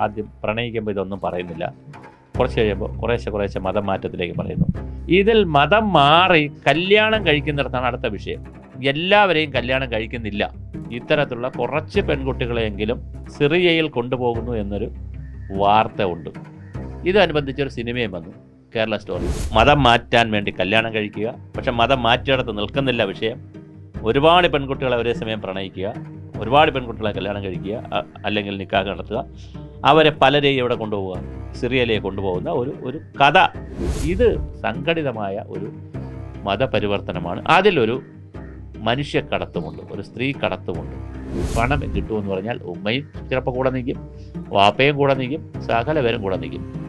ആദ്യം പ്രണയിക്കുമ്പോൾ ഇതൊന്നും പറയുന്നില്ല. കുറച്ച് കഴിയുമ്പോൾ കുറേശ്ശെ കുറേശ്ശെ മതം മാറ്റത്തിലേക്ക് പറയുന്നു. ഇതിൽ മതം മാറി കല്യാണം കഴിക്കുന്നിടത്താണ് അടുത്ത വിഷയം. എല്ലാവരെയും കല്യാണം കഴിക്കുന്നില്ല. ഇത്തരത്തിലുള്ള കുറച്ച് പെൺകുട്ടികളെയെങ്കിലും സിറിയയിൽ കൊണ്ടുപോകുന്നു എന്നൊരു വാർത്ത ഉണ്ട്. ഇതനുബന്ധിച്ചൊരു സിനിമയും വന്നു. കേരള സ്റ്റോറി. മതം മാറ്റാൻ വേണ്ടി കല്യാണം കഴിക്കുക. പക്ഷെ മതം മാറ്റിയിടത്ത് നിൽക്കുന്നില്ല വിഷയം. ഒരുപാട് പെൺകുട്ടികളെ ഒരേ സമയം പ്രണയിക്കുക. ഒരുപാട് പെൺകുട്ടികളെ കല്യാണം കഴിക്കുക. അല്ലെങ്കിൽ നിക്കാഹ് നടത്തുക. അവരെ പലരെയും ഇവിടെ കൊണ്ടുപോവുക സിറിയയിലേക്ക് കൊണ്ടുപോകുന്ന ഒരു ഒരു കഥ. ഇത് സംഘടിതമായ ഒരു മതപരിവർത്തനമാണ്. അതിലൊരു മനുഷ്യക്കടത്തുമുണ്ട് ഒരു സ്ത്രീ കടത്തുമുണ്ട്. പണം കിട്ടുമെന്ന് പറഞ്ഞാൽ ഉമ്മയും ചിലപ്പോൾ കൂടെ നിൽക്കും വാപ്പയും കൂടെ നിൽക്കും സകല പേരും കൂടെ നിൽക്കും.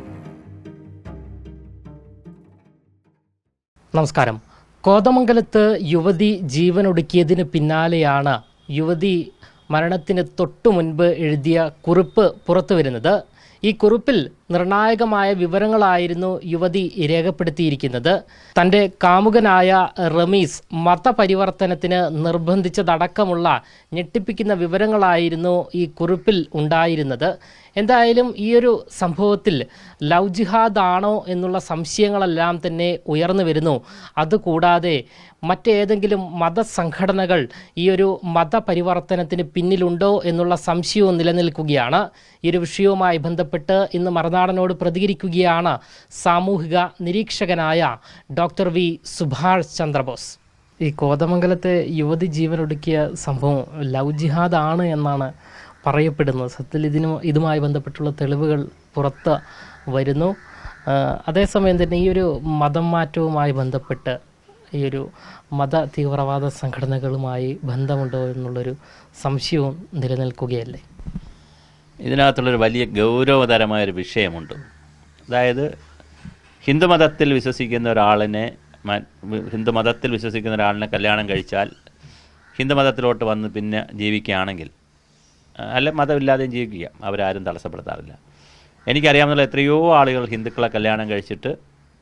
നമസ്കാരം. കോതമംഗലത്ത് യുവതി ജീവനൊടുക്കിയതിന് പിന്നാലെയാണ് യുവതി മരണത്തിന് തൊട്ടു മുൻപ് എഴുതിയ കുറിപ്പ് പുറത്തു വരുന്നത്. ഈ കുറിപ്പിൽ നിർണായകമായ വിവരങ്ങളായിരുന്നു യുവതി രേഖപ്പെടുത്തിയിരിക്കുന്നത്. തന്റെ കാമുകനായ റമീസ് മതപരിവർത്തനത്തിന് നിർബന്ധിച്ചതടക്കമുള്ള ഞെട്ടിപ്പിക്കുന്ന വിവരങ്ങളായിരുന്നു ഈ കുറിപ്പിൽ ഉണ്ടായിരുന്നത്. എന്തായാലും ഈ ഒരു സംഭവത്തിൽ ലവ് ജിഹാദ് ആണോ എന്നുള്ള സംശയങ്ങളെല്ലാം തന്നെ ഉയർന്നു വരുന്നു. അതുകൂടാതെ മറ്റേതെങ്കിലും മതസംഘടനകൾ ഈ ഒരു മതപരിവർത്തനത്തിന് പിന്നിലുണ്ടോ എന്നുള്ള സംശയവും നിലനിൽക്കുകയാണ്. ഈ ഒരു വിഷയവുമായി ബന്ധപ്പെട്ട് ഇന്ന് മറുനാടനോട് പ്രതികരിക്കുകയാണ് സാമൂഹിക നിരീക്ഷകനായ ഡോക്ടർ വി സുഭാഷ് ചന്ദ്രബോസ്. ഈ കോതമംഗലത്തെ യുവതി ജീവനൊടുക്കിയ സംഭവം ലവ് ജിഹാദ് ആണ് എന്നാണ് പറയപ്പെടുന്നത്. സത്യത്തിൽ ഇതിനു ഇതുമായി ബന്ധപ്പെട്ടുള്ള തെളിവുകൾ പുറത്ത് വരുന്നു. അതേസമയം തന്നെ ഈ ഒരു മതം മാറ്റവുമായി ബന്ധപ്പെട്ട് ഈ ഒരു മത തീവ്രവാദ സംഘടനകളുമായി ബന്ധമുണ്ടോ എന്നുള്ളൊരു സംശയവും നിലനിൽക്കുകയല്ലേ? ഇതിനകത്തുള്ളൊരു വലിയ ഗൗരവതരമായൊരു വിഷയമുണ്ട്. അതായത് ഹിന്ദുമതത്തിൽ വിശ്വസിക്കുന്ന ഒരാളിനെ ഹിന്ദുമതത്തിൽ വിശ്വസിക്കുന്ന ഒരാളിനെ കല്യാണം കഴിച്ചാൽ ഹിന്ദുമതത്തിലോട്ട് വന്ന് പിന്നെ ജീവിക്കുകയാണെങ്കിൽ അല്ല മതമില്ലാതെയും ജീവിക്കുക. അവരാരും തടസ്സപ്പെടുത്താറില്ല. എനിക്കറിയാവുന്ന എത്രയോ ആളുകൾ ഹിന്ദുക്കളെ കല്യാണം കഴിച്ചിട്ട്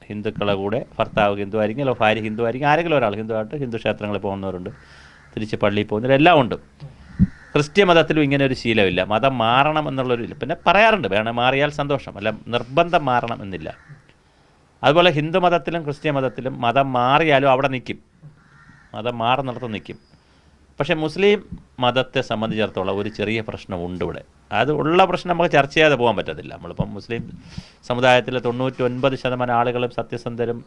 ഹിന്ദുക്കളെ കൂടെ ഭർത്താവ് ഹിന്ദു ആയിരിക്കും അല്ലെങ്കിൽ ഭാര്യ ഹിന്ദു ആയിരിക്കും ആരെങ്കിലും ഒരാൾ ഹിന്ദു ആയിട്ട് ഹിന്ദു ക്ഷേത്രങ്ങളിൽ പോകുന്നവരുണ്ട് തിരിച്ച് പള്ളിയിൽ പോകുന്നവർ എല്ലാം ഉണ്ട്. ക്രിസ്ത്യ മതത്തിലും ഇങ്ങനെ ഒരു ശീലമില്ല. മതം മാറണം എന്നുള്ളൊരു പിന്നെ പറയാറുണ്ട് വേണം മാറിയാൽ സന്തോഷം. അല്ല നിർബന്ധം മാറണം എന്നില്ല. അതുപോലെ ഹിന്ദു മതത്തിലും ക്രിസ്ത്യ മതത്തിലും മതം മാറിയാലും അവിടെ നിൽക്കും. മതം മാറുന്നിടത്ത് നിൽക്കും. പക്ഷേ മുസ്ലിം മതത്തെ സംബന്ധിച്ചിടത്തോളം ഒരു ചെറിയ പ്രശ്നമുണ്ട് ഇവിടെ. അത് ഉള്ള പ്രശ്നം നമുക്ക് ചർച്ച ചെയ്യാതെ പോകാൻ പറ്റത്തില്ല. നമ്മളിപ്പം മുസ്ലിം സമുദായത്തിലെ തൊണ്ണൂറ്റി ഒൻപത് ശതമാനം ആളുകളും സത്യസന്ധരും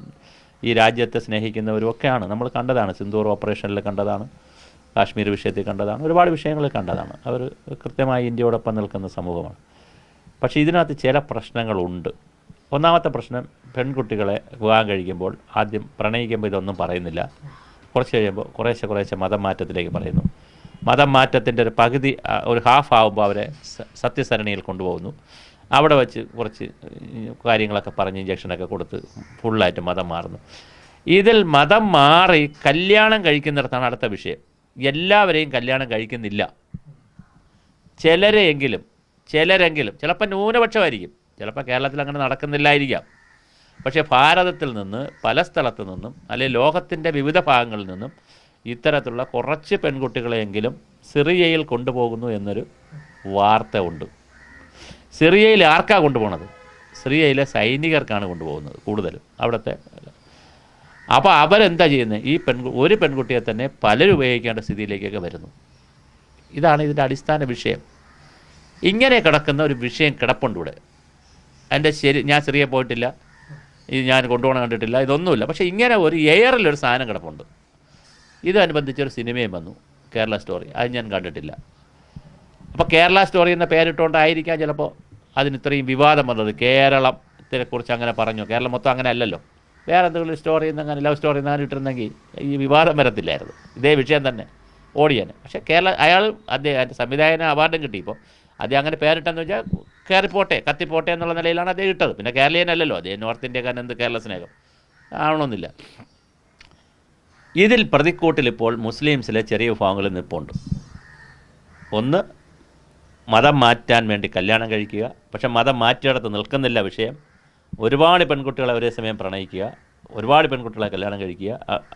ഈ രാജ്യത്തെ സ്നേഹിക്കുന്നവരും ഒക്കെയാണ്. നമ്മൾ കണ്ടതാണ് സിന്ദൂർ ഓപ്പറേഷനിൽ കണ്ടതാണ് കാശ്മീർ വിഷയത്തിൽ കണ്ടതാണ് ഒരുപാട് വിഷയങ്ങളിൽ കണ്ടതാണ്. അവർ കൃത്യമായി ഇന്ത്യയോടൊപ്പം നിൽക്കുന്ന സമൂഹമാണ്. പക്ഷേ ഇതിനകത്ത് ചില പ്രശ്നങ്ങളുണ്ട്. ഒന്നാമത്തെ പ്രശ്നം പെൺകുട്ടികളെ വിവാഹം കഴിക്കുമ്പോൾ ആദ്യം പ്രണയിക്കുമ്പോൾ ഇതൊന്നും പറയുന്നില്ല. കുറച്ച് കഴിയുമ്പോൾ കുറേശ്ശെ കുറേശ്ശെ മതം മാറ്റത്തിലേക്ക് പറയുന്നു. മതം മാറ്റത്തിന്റെ ഒരു പകുതി ഒരു ഹാഫ് ആകുമ്പോൾ അവരെ സത്യസരണിയിൽ കൊണ്ടുപോകുന്നു. അവിടെ വെച്ച് കുറച്ച് കാര്യങ്ങളൊക്കെ പറഞ്ഞ് ഇഞ്ചക്ഷനൊക്കെ കൊടുത്ത് ഫുള്ളായിട്ട് മതം മാറുന്നു. ഇതിൽ മതം മാറി കല്യാണം കഴിക്കുന്നിടത്താണ് അടുത്ത വിഷയം. എല്ലാവരെയും കല്യാണം കഴിക്കുന്നില്ല. ചിലരെങ്കിലും ചിലരെങ്കിലും ചിലപ്പോൾ ന്യൂനപക്ഷമായിരിക്കും. ചിലപ്പോൾ കേരളത്തിൽ അങ്ങനെ നടക്കുന്നില്ലായിരിക്കാം. പക്ഷേ ഭാരതത്തിൽ നിന്ന് പല സ്ഥലത്തു നിന്നും അല്ലെങ്കിൽ ലോകത്തിന്റെ വിവിധ ഭാഗങ്ങളിൽ നിന്നും ഇത്തരത്തിലുള്ള കുറച്ച് പെൺകുട്ടികളെയെങ്കിലും സിറിയയിൽ കൊണ്ടുപോകുന്നു എന്നൊരു വാർത്ത ഉണ്ട്. സിറിയയിൽ ആർക്കാണ് കൊണ്ടുപോകുന്നത് സിറിയയിലെ സൈനികർക്കാണ് കൊണ്ടുപോകുന്നത് കൂടുതലും. അവിടുത്തെ അപ്പോൾ അവരെന്താ ചെയ്യുന്നത് ഈ പെൺകു ഒരു പെൺകുട്ടിയെ തന്നെ പലരും ഉപയോഗിക്കേണ്ട സ്ഥിതിയിലേക്കൊക്കെ വരുന്നു. ഇതാണ് ഇതിന്റെ അടിസ്ഥാന വിഷയം. ഇങ്ങനെ കിടക്കുന്ന ഒരു വിഷയം കിടപ്പുണ്ട് ഇവിടെ. എന്റെ ശരി ഞാൻ സിറിയ പോയിട്ടില്ല. ഇത് ഞാൻ കൊണ്ടുപോകണം കണ്ടിട്ടില്ല. ഇതൊന്നുമില്ല. പക്ഷേ ഇങ്ങനെ ഒരു എയറിലൊരു സാധനം കിടപ്പുണ്ട്. ഇതനുബന്ധിച്ചൊരു സിനിമയും വന്നു. കേരള സ്റ്റോറി. അത് ഞാൻ കണ്ടിട്ടില്ല. അപ്പോൾ കേരള സ്റ്റോറി എന്ന പേരിട്ടുകൊണ്ടായിരിക്കാം ചിലപ്പോൾ അതിന് ഇത്രയും വിവാദം വന്നത്. കേരളത്തെക്കുറിച്ച് അങ്ങനെ പറഞ്ഞു. കേരളം മൊത്തം അങ്ങനെ അല്ലല്ലോ. വേറെ എന്തെങ്കിലും സ്റ്റോറി അങ്ങനെ ലവ് സ്റ്റോറി എന്നാലും ഇട്ടിരുന്നെങ്കിൽ ഈ വിവാദം വരത്തില്ലായിരുന്നു. ഇതേ വിഷയം തന്നെ. ഓടിയാൻ പക്ഷേ കേരള അയാൾ അദ്ദേഹം സംവിധായകന് അവാർഡും കിട്ടി. ഇപ്പോൾ അദ്ദേഹം അങ്ങനെ പേരിട്ടെന്ന് വെച്ചാൽ കയറിപ്പോട്ടെ കത്തിപ്പോട്ടെ എന്നുള്ള നിലയിലാണ് അദ്ദേഹം ഇട്ടത്. പിന്നെ കേരളീയനല്ലല്ലോ അദ്ദേഹം നോർത്ത് ഇന്ത്യക്കാരൻ എന്ത് കേരള സ്നേഹം? ആവണമെന്നില്ല ഇതിൽ പ്രതിക്കൂട്ടിൽ ഇപ്പോൾ മുസ്ലിംസിലെ ചെറിയ വിഭാഗങ്ങളിൽ നിൽപ്പുണ്ട്. ഒന്ന് മതം മാറ്റാൻ വേണ്ടി കല്യാണം കഴിക്കുക. പക്ഷെ മതം മാറ്റിയിടത്ത് നിൽക്കുന്നില്ല വിഷയം. ഒരുപാട് പെൺകുട്ടികളെ ഒരേ സമയം പ്രണയിക്കുക. ഒരുപാട് പെൺകുട്ടികളെ കല്യാണം കഴിക്കുക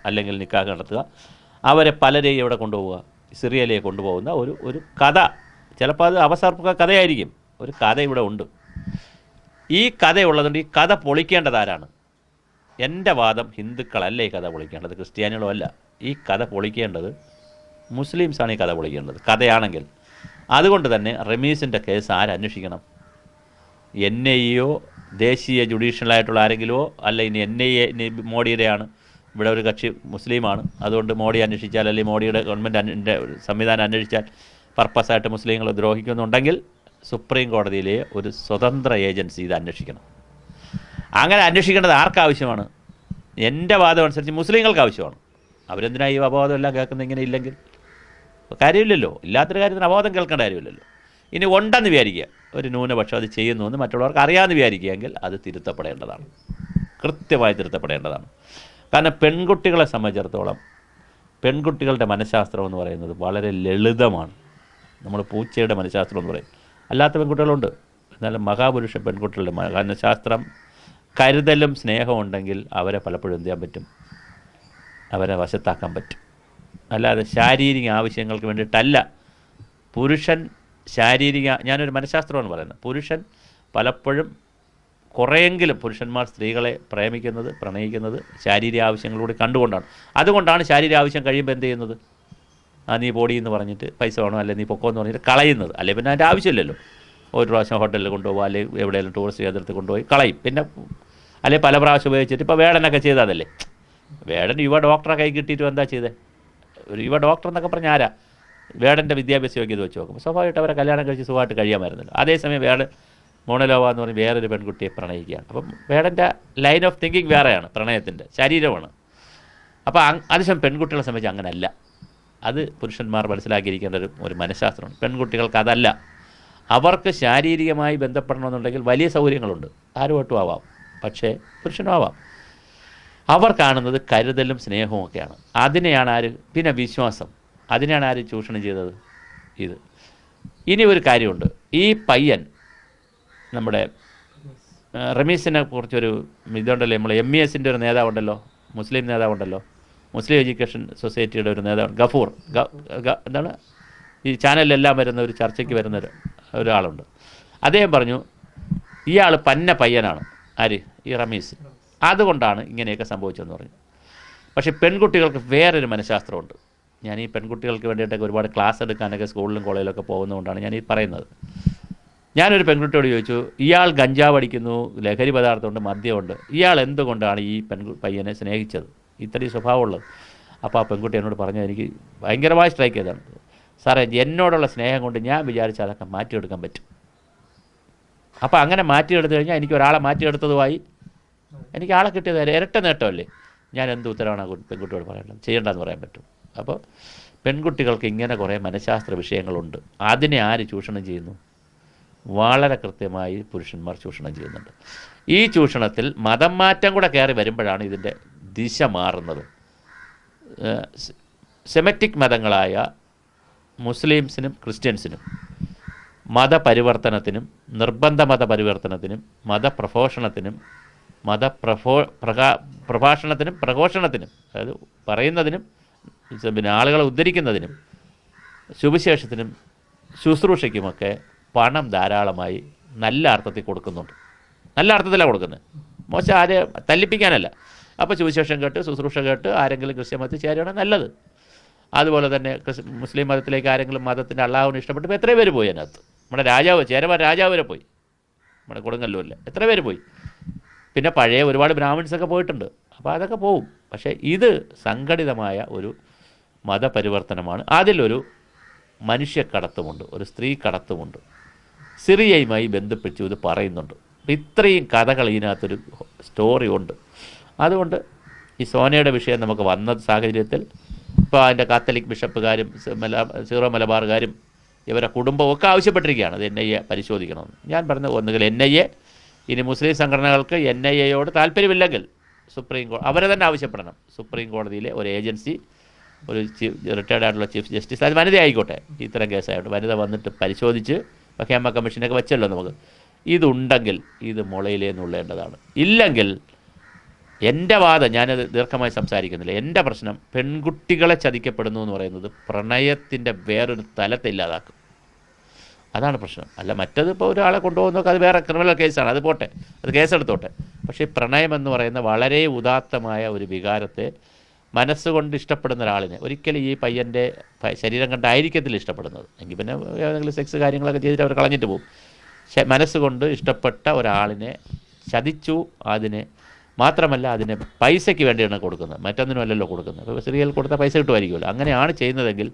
അല്ലെങ്കിൽ നിക്കാഹ് നടത്തുക. അവരെ പലരെയും ഇവിടെ കൊണ്ടുപോവുക സിറിയയിലേക്ക് കൊണ്ടുപോകുന്ന ഒരു ഒരു കഥ. ചിലപ്പോൾ അത് അവസർപ്പ കഥയായിരിക്കും. ഒരു കഥ ഇവിടെ ഉണ്ട്. ഈ കഥയുള്ളതുകൊണ്ട് ഈ കഥ പൊളിക്കേണ്ടത് ആരാണ്? എന്റെ വാദം ഹിന്ദുക്കളല്ല ഈ കഥ പൊളിക്കേണ്ടത്? ക്രിസ്ത്യാനികളും അല്ല. ഈ കഥ പൊളിക്കേണ്ടത് മുസ്ലിംസാണ് ഈ കഥ പൊളിക്കേണ്ടത്. കഥയാണെങ്കിൽ. അതുകൊണ്ട് തന്നെ റമീസിന്റെ കേസ് ആരന്വേഷിക്കണം എൻ ഐ എയോ ദേശീയ ജുഡീഷ്യലായിട്ടുള്ള ആരെങ്കിലുമോ? അല്ല ഇനി എൻ ഐ എ മോഡിയുടെയാണ്. ഇവിടെ ഒരു കക്ഷി മുസ്ലിമാണ്. അതുകൊണ്ട് മോഡി അന്വേഷിച്ചാൽ അല്ലെങ്കിൽ മോഡിയുടെ ഗവൺമെന്റ് സംവിധാനം അന്വേഷിച്ചാൽ പർപ്പസായിട്ട് മുസ്ലിങ്ങളെ ദ്രോഹിക്കുന്നുണ്ടെങ്കിൽ സുപ്രീം കോടതിയിലെ ഒരു സ്വതന്ത്ര ഏജൻസി ഇത് അന്വേഷിക്കണം. അങ്ങനെ അന്വേഷിക്കേണ്ടത് ആർക്കാവശ്യമാണ്? എന്റെ വാദം അനുസരിച്ച് മുസ്ലിങ്ങൾക്ക് ആവശ്യമാണ് അവരെന്തിനാ ഈ അപവാദം എല്ലാം കേൾക്കുന്നത് ഇങ്ങനെ ഇല്ലെങ്കിൽ? കാര്യമില്ലല്ലോ. ഇല്ലാത്തൊരു കാര്യത്തിന് അപവാദം കേൾക്കേണ്ട കാര്യമില്ലല്ലോ. ഇനി ഉണ്ടെന്ന് വിചാരിക്കുക. ഒരു ന്യൂനപക്ഷം അത് ചെയ്യുന്നു എന്ന് മറ്റുള്ളവർക്ക് അറിയാമെന്ന് വിചാരിക്കുകയെങ്കിൽ അത് തിരുത്തപ്പെടേണ്ടതാണ്. കൃത്യമായി തിരുത്തപ്പെടേണ്ടതാണ്. കാരണം പെൺകുട്ടികളെ സംബന്ധിച്ചിടത്തോളം പെൺകുട്ടികളുടെ മനഃശാസ്ത്രം എന്ന് പറയുന്നത് വളരെ ലളിതമാണ്. നമ്മൾ പൂച്ചയുടെ മനഃശാസ്ത്രം എന്ന് പറയും. അല്ലാത്ത പെൺകുട്ടികളുണ്ട്. എന്നാലും മഹാപുരുഷ പെൺകുട്ടികളുടെ മനഃശാസ്ത്രം കരുതലും സ്നേഹവും ഉണ്ടെങ്കിൽ അവരെ പലപ്പോഴും എന്ത് ചെയ്യാൻ പറ്റും? അവരെ വശത്താക്കാൻ പറ്റും. അല്ലാതെ ശാരീരിക ആവശ്യങ്ങൾക്ക് വേണ്ടിയിട്ടല്ല. പുരുഷൻ ശാരീരിക ഞാനൊരു മനഃശാസ്ത്രമാണ് പറയുന്നത്. പുരുഷൻ പലപ്പോഴും കുറേയെങ്കിലും പുരുഷന്മാർ സ്ത്രീകളെ പ്രേമിക്കുന്നത് പ്രണയിക്കുന്നത് ശാരീരിക ആവശ്യങ്ങളിലൂടെ കണ്ടുകൊണ്ടാണ്. അതുകൊണ്ടാണ് ശാരീരിക ആവശ്യം കഴിയുമ്പോൾ എന്ത് ചെയ്യുന്നത്? ആ നീ പോടി എന്ന് പറഞ്ഞിട്ട് പൈസ വേണോ? അല്ലെ നീ പൊക്കോ എന്ന് പറഞ്ഞിട്ട് കളയുന്നത്. അല്ലെ പിന്നെ അതിന്റെ ആവശ്യമില്ലല്ലോ. ഒരു പ്രാവശ്യം ഹോട്ടലിൽ കൊണ്ടുപോകുക അല്ലെങ്കിൽ എവിടെയെങ്കിലും ടൂറിസ്റ്റ് കേന്ദ്രത്തിൽ കൊണ്ടുപോയി കളയും. പിന്നെ അല്ലെ പല പ്രാവശ്യം ഉപയോഗിച്ചിട്ട് ഇപ്പോൾ വേടനൊക്കെ ചെയ്തതല്ലേ? വേടൻ യുവ ഡോക്ടറെ കൈ കിട്ടിയിട്ട് എന്താ ചെയ്തേ? ഒരു യുവ ഡോക്ടർ എന്നൊക്കെ പറഞ്ഞാൽ ആരാ? വേടന്റെ വിദ്യാഭ്യാസ യോഗ്യത വെച്ച് നോക്കുമ്പോൾ സ്വാഭാവികമായിട്ട് അവരെ കല്യാണം കഴിച്ച് സുഖമായിട്ട് കഴിയാമായിരുന്നല്ലോ. അതേസമയം വേട് മോണലോവ എന്ന് പറഞ്ഞ് വേറൊരു പെൺകുട്ടിയെ പ്രണയിക്കുകയാണ്. അപ്പം വേടന്റെ ലൈൻ ഓഫ് തിങ്കിങ് വേറെയാണ് പ്രണയത്തിന്റെ ശരീരമാണ്. അപ്പോൾ അതിശം പെൺകുട്ടികളെ സംബന്ധിച്ച് അങ്ങനല്ല. അത് പുരുഷന്മാർ മനസ്സിലാക്കിയിരിക്കേണ്ട ഒരു ഒരു മനഃശാസ്ത്രമാണ്. പെൺകുട്ടികൾക്ക് അതല്ല. അവർക്ക് ശാരീരികമായി ബന്ധപ്പെടണമെന്നുണ്ടെങ്കിൽ വലിയ സൗകര്യങ്ങളുണ്ട്. ആരുമായിട്ടും ആവാം. പക്ഷേ പുരുഷനും ആവാം. അവർ കാണുന്നത് കരുതലും സ്നേഹവും ഒക്കെയാണ്. അതിനെയാണ് ആര് പിന്നെ വിശ്വാസം. അതിനെയാണ് ആര് ചൂഷണം ചെയ്തത്? ഇത്. ഇനി ഒരു കാര്യമുണ്ട്. ഈ പയ്യൻ നമ്മുടെ റമീസിനെ കുറിച്ചൊരു ഇതുണ്ടല്ലോ? നമ്മൾ എം ഇ എസിന്റെ ഒരു നേതാവുണ്ടല്ലോ? മുസ്ലിം നേതാവുണ്ടല്ലോ? മുസ്ലിം എഡ്യൂക്കേഷൻ സൊസൈറ്റിയുടെ ഒരു നേതാവ് ഗഫൂർ. എന്താണ്? ഈ ചാനലിലെല്ലാം വരുന്ന ഒരു ചർച്ചയ്ക്ക് വരുന്ന ഒരു ഒരാളുണ്ട്. അദ്ദേഹം പറഞ്ഞു ഇയാൾ പന്ന പയ്യനാണ്. ആര്? ഈ റമീസ്. അതുകൊണ്ടാണ് ഇങ്ങനെയൊക്കെ സംഭവിച്ചതെന്ന് പറഞ്ഞു. പക്ഷേ പെൺകുട്ടികൾക്ക് വേറൊരു മനഃശാസ്ത്രമുണ്ട്. ഞാൻ ഈ പെൺകുട്ടികൾക്ക് വേണ്ടിയിട്ടൊക്കെ ഒരുപാട് ക്ലാസ് എടുക്കാനൊക്കെ സ്കൂളിലും കോളേജിലൊക്കെ പോകുന്നതുകൊണ്ടാണ് ഞാൻ ഈ പറയുന്നത്. ഞാനൊരു പെൺകുട്ടിയോട് ചോദിച്ചു ഇയാൾ ഗഞ്ചാവ് അടിക്കുന്നു ലഹരി പദാർത്ഥമുണ്ട് മദ്യമുണ്ട്. ഇയാൾ എന്തുകൊണ്ടാണ് ഈ പെൺകു പയ്യനെ സ്നേഹിച്ചത്? ഇത്രയും സ്വഭാവമുള്ളത്. അപ്പോൾ ആ പെൺകുട്ടി എന്നോട് പറഞ്ഞു എനിക്ക് ഭയങ്കരമായി സ്ട്രൈക്ക് ചെയ്താണ് സാറേ എന്നോടുള്ള സ്നേഹം കൊണ്ട് ഞാൻ വിചാരിച്ചാൽ അതൊക്കെ മാറ്റിയെടുക്കാൻ പറ്റും. അപ്പോൾ അങ്ങനെ മാറ്റിയെടുത്തു കഴിഞ്ഞാൽ എനിക്ക് ഒരാളെ മാറ്റിയെടുത്തതുമായി എനിക്ക് ആളെ കിട്ടിയത് ഇരട്ട നേട്ടമല്ലേ? ഞാൻ എന്ത് ഉത്തരവാണ് പെൺകുട്ടിയോട് പറയേണ്ടത്? ചെയ്യേണ്ടതെന്ന് പറയാൻ പറ്റും. അപ്പോൾ പെൺകുട്ടികൾക്ക് ഇങ്ങനെ കുറേ മനഃശാസ്ത്ര വിഷയങ്ങളുണ്ട്. അതിനെ ആര് ചൂഷണം ചെയ്യുന്നു? വളരെ കൃത്യമായി പുരുഷന്മാർ ചൂഷണം ചെയ്യുന്നുണ്ട്. ഈ ചൂഷണത്തിൽ മതം മാറ്റം കൂടെ കയറി വരുമ്പോഴാണ് ഇതിന്റെ ദിശ മാറുന്നത്. സെമറ്റിക് മതങ്ങളായ മുസ്ലിംസിനും ക്രിസ്ത്യൻസിനും മതപരിവർത്തനത്തിനും നിർബന്ധ മതപരിവർത്തനത്തിനും മതപ്രഘോഷണത്തിനും മതപ്രഭോ പ്രകാ പ്രഭാഷണത്തിനും പ്രഘോഷണത്തിനും അതായത് പറയുന്നതിനും പിന്നെ ആളുകളെ ഉദ്ധരിക്കുന്നതിനും സുവിശേഷത്തിനും ശുശ്രൂഷയ്ക്കുമൊക്കെ പണം ധാരാളമായി നല്ല അർത്ഥത്തിൽ കൊടുക്കുന്നുണ്ട്. നല്ല അർത്ഥത്തിലാണ് കൊടുക്കുന്നത്. മോശം ആരെ തല്ലിപ്പിക്കാനല്ല. അപ്പോൾ സുവിശേഷം കേട്ട് ശുശ്രൂഷ കേട്ട് ആരെങ്കിലും ക്രിസ്ത്യൻ മതത്തിൽ ചേരുകയാണ് നല്ലത്. അതുപോലെ തന്നെ മുസ്ലിം മതത്തിലേക്ക് ആരെങ്കിലും മതത്തിന്റെ അള്ളാഹുവിനെ ഇഷ്ടപ്പെട്ടപ്പോൾ എത്ര പേര് പോയി അതിനകത്ത്. നമ്മുടെ രാജാവ് ചേരവ രാജാവ് വരെ പോയി. നമ്മുടെ കൊടുങ്ങല്ലൂരിൽ എത്ര പേര് പോയി. പിന്നെ പഴയ ഒരുപാട് ബ്രാഹ്മിൺസൊക്കെ പോയിട്ടുണ്ട്. അപ്പോൾ അതൊക്കെ പോവും. പക്ഷേ ഇത് സംഘടിതമായ ഒരു മതപരിവർത്തനമാണ്. അതിലൊരു മനുഷ്യക്കടത്തുമുണ്ട് ഒരു സ്ത്രീ കടത്തുമുണ്ട്. സിറിയയുമായി ബന്ധിപ്പിച്ചു ഇത് പറയുന്നുണ്ട്. ഇത്രയും കഥകൾ ഇതിനകത്തൊരു സ്റ്റോറി ഉണ്ട് അതുകൊണ്ട് ഈ സോനയുടെ വിഷയം നമുക്ക് വന്ന സാഹചര്യത്തിൽ ഇപ്പോൾ അതിന്റെ കാത്തലിക് ബിഷപ്പുകാരും മലബാർ മല സീറോ മലബാറുകാരും ഇവരെ കുടുംബവും ഒക്കെ ആവശ്യപ്പെട്ടിരിക്കുകയാണ്. അത് എൻ ഐ എ പരിശോധിക്കണമെന്ന്. ഞാൻ പറഞ്ഞ ഒന്നുകിൽ എൻ ഐ എ ഇനി മുസ്ലിം സംഘടനകൾക്ക് എൻ ഐ എയോട് താല്പര്യമില്ലെങ്കിൽ സുപ്രീം കോടതി അവരെ തന്നെ ആവശ്യപ്പെടണം. സുപ്രീം കോടതിയിലെ ഒരു ഏജൻസി ഒരു ചീഫ് റിട്ടയർഡ് ആയിട്ടുള്ള ചീഫ് ജസ്റ്റിസ് അത് വനിത ആയിക്കോട്ടെ ഇത്തരം കേസായിട്ട് വനിത വന്നിട്ട് പരിശോധിച്ച് ഹേമ കമ്മീഷനൊക്കെ വെച്ചല്ലോ നമുക്ക്. ഇതുണ്ടെങ്കിൽ ഇത് മുളയിലേ നുള്ളേണ്ടതാണ് ഇല്ലെങ്കിൽ എന്റെ വാദം ഞാനത് ദീർഘമായി സംസാരിക്കുന്നില്ല. എന്റെ പ്രശ്നം പെൺകുട്ടികളെ ചതിക്കപ്പെടുന്നു എന്ന് പറയുന്നത് പ്രണയത്തിന്റെ വേറൊരു തലത്തെ ഇല്ലാതാക്കും. അതാണ് പ്രശ്നം. അല്ല മറ്റത് ഇപ്പോൾ ഒരാളെ കൊണ്ടുപോകുന്നതൊക്കെ അത് വേറെ ക്രിമിനൽ കേസാണ് അത് പോട്ടെ. അത് കേസെടുത്തോട്ടെ പക്ഷേ പ്രണയം എന്ന് പറയുന്ന വളരെ ഉദാത്തമായ ഒരു വികാരത്തെ മനസ്സുകൊണ്ട് ഇഷ്ടപ്പെടുന്ന ഒരാളിനെ ഒരിക്കലും ഈ പയ്യന്റെ ശരീരം കണ്ടായിരിക്കത്തില്ല ഇഷ്ടപ്പെടുന്നത്. എങ്കിൽ പിന്നെ ഏതെങ്കിലും സെക്സ് കാര്യങ്ങളൊക്കെ ചെയ്തിട്ട് അവർ കളഞ്ഞിട്ട് പോകും. മനസ്സുകൊണ്ട് ഇഷ്ടപ്പെട്ട ഒരാളിനെ ചതിച്ചു അതിനെ മാത്രമല്ല അതിന് പൈസയ്ക്ക് വേണ്ടിയാണ് കൊടുക്കുന്നത്. മറ്റൊന്നിനും അല്ലല്ലോ കൊടുക്കുന്നത്. അപ്പോൾ സ്ത്രീകൾ കൊടുത്താൽ പൈസ കിട്ടുമായിരിക്കുമല്ലോ. അങ്ങനെയാണ് ചെയ്യുന്നതെങ്കിൽ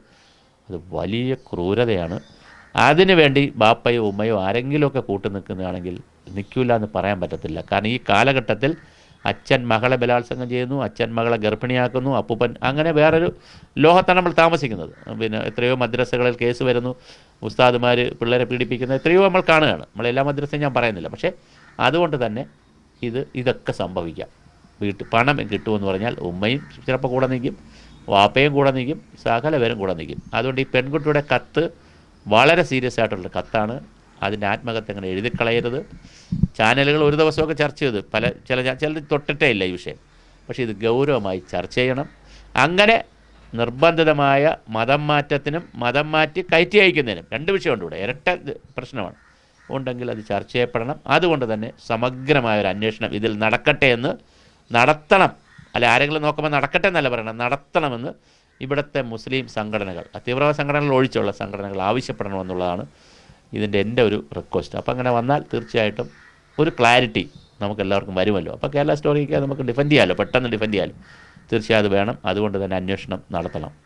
അത് വലിയ ക്രൂരതയാണ്. അതിനു വേണ്ടി ബാപ്പയോ ഉമ്മയോ ആരെങ്കിലുമൊക്കെ കൂട്ടു നിൽക്കുന്നതാണെങ്കിൽ നിൽക്കില്ല എന്ന് പറയാൻ പറ്റത്തില്ല. കാരണം ഈ കാലഘട്ടത്തിൽ അച്ഛൻ മകളെ ബലാത്സംഗം ചെയ്യുന്നു അച്ഛൻ മകളെ ഗർഭിണിയാക്കുന്നു അപ്പൂപ്പൻ അങ്ങനെ വേറൊരു ലോകത്താണ് നമ്മൾ താമസിക്കുന്നത്. പിന്നെ എത്രയോ മദ്രസകളിൽ കേസ് വരുന്നു ഉസ്താദുമാർ പിള്ളേരെ പീഡിപ്പിക്കുന്ന എത്രയോ നമ്മൾ കാണുകയാണ്. നമ്മളെല്ലാ മദ്രസയും ഞാൻ പറയുന്നില്ല. പക്ഷേ അതുകൊണ്ട് തന്നെ ഇത് ഇതൊക്കെ സംഭവിക്കാം. വീട്ടിൽ പണം കിട്ടുമെന്ന് പറഞ്ഞാൽ ഉമ്മയും ചിലപ്പോൾ കൂടെ നിൽക്കും വാപ്പയും കൂടെ നിൽക്കും സകല പേരും കൂടെ നിൽക്കും. അതുകൊണ്ട് ഈ പെൺകുട്ടിയുടെ കത്ത് വളരെ സീരിയസ് ആയിട്ടുള്ള കത്താണ്. അതിന്റെ ആത്മകത്ത് അങ്ങനെ എഴുതിക്കളയരുത് ചാനലുകൾ ഒരു ദിവസമൊക്കെ ചർച്ച ചെയ്ത്. പല ചില ചില തൊട്ടിട്ടേ ഇല്ല ഈ വിഷയം. പക്ഷേ ഇത് ഗൗരവമായി ചർച്ച ചെയ്യണം. അങ്ങനെ നിർബന്ധിതമായ മതം മാറ്റത്തിനും മതം മാറ്റി കയറ്റി അയക്കുന്നതിനും രണ്ട് വിഷയമുണ്ട് ഇവിടെ. ഇരട്ട പ്രശ്നമാണ്. ഉണ്ടെങ്കിൽ അത് ചർച്ച ചെയ്യപ്പെടണം. അതുകൊണ്ട് തന്നെ സമഗ്രമായ ഒരു അന്വേഷണം ഇതിൽ നടക്കട്ടെ എന്ന് നടത്തണം. അല്ല ആരെങ്കിലും നോക്കുമ്പോൾ നടക്കട്ടെ എന്നല്ല പറയണം നടത്തണമെന്ന് ഇവിടുത്തെ മുസ്ലിം സംഘടനകൾ തീവ്രവാദ സംഘടനകൾ ഒഴിച്ചുള്ള സംഘടനകൾ ആവശ്യപ്പെടണമെന്നുള്ളതാണ് ഇതിന്റെ എന്റെ ഒരു റിക്വസ്റ്റ് അപ്പോൾ അങ്ങനെ വന്നാൽ തീർച്ചയായിട്ടും ഒരു ക്ലാരിറ്റി നമുക്ക് എല്ലാവർക്കും വരുമല്ലോ. അപ്പോൾ കേരള സ്റ്റോറിക്ക് നമുക്ക് ഡിഫെൻഡ് ചെയ്യാമല്ലോ പെട്ടെന്ന് ഡിഫെൻഡ് ചെയ്യാമല്ലോ തീർച്ചയായും അത് വേണം. അതുകൊണ്ട് തന്നെ അന്വേഷണം നടത്തണം.